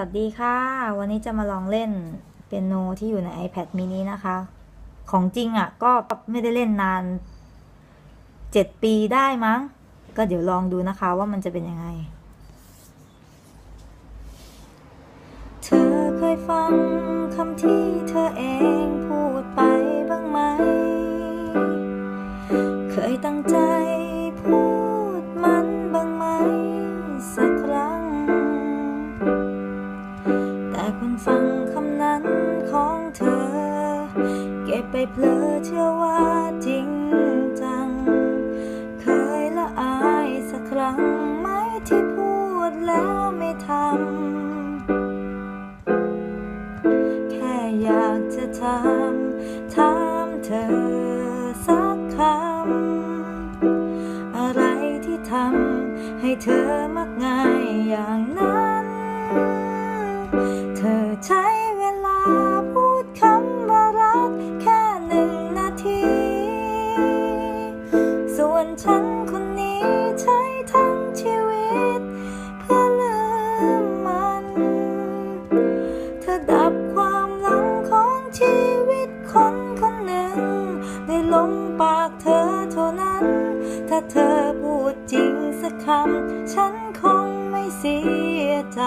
วัสดีค่ะ วันนี้จะมาลองเล่นเปียโนที่อยู่ใน iPad mini นะคะ ของจริงอะ่ะ ก็ไม่ได้เล่นนานเจ็ดปีได้มั้ง ก็เดี๋ยวลองดูนะคะว่ามันจะเป็นยังไง เธอเคยฟังคำที่เธอเองพูดไปบ้างไหม เคยตั้งใจ ฟังคำนั้นของเธอ เก็บไปเพลอเชื่อว่าจริงจัง เคยละอายสักครั้งไหมที่พูดแล้วไม่ทำ แค่อยากจะถามถามเธอสักคำ อะไรที่ทำให้เธอมักง่ายอย่างนั้น ใช้เวลาพูดคำว่ารักแค่หนึ่งนาที ส่วนฉันคนนี้ใช้ทั้งชีวิต เพื่อลืมมัน เธอดับความหลังของชีวิตคนคนหนึ่ง ในลมปากเธอเท่านั้น ถ้าเธอพูดจริงสักคำ ฉันคงไม่เสียใจ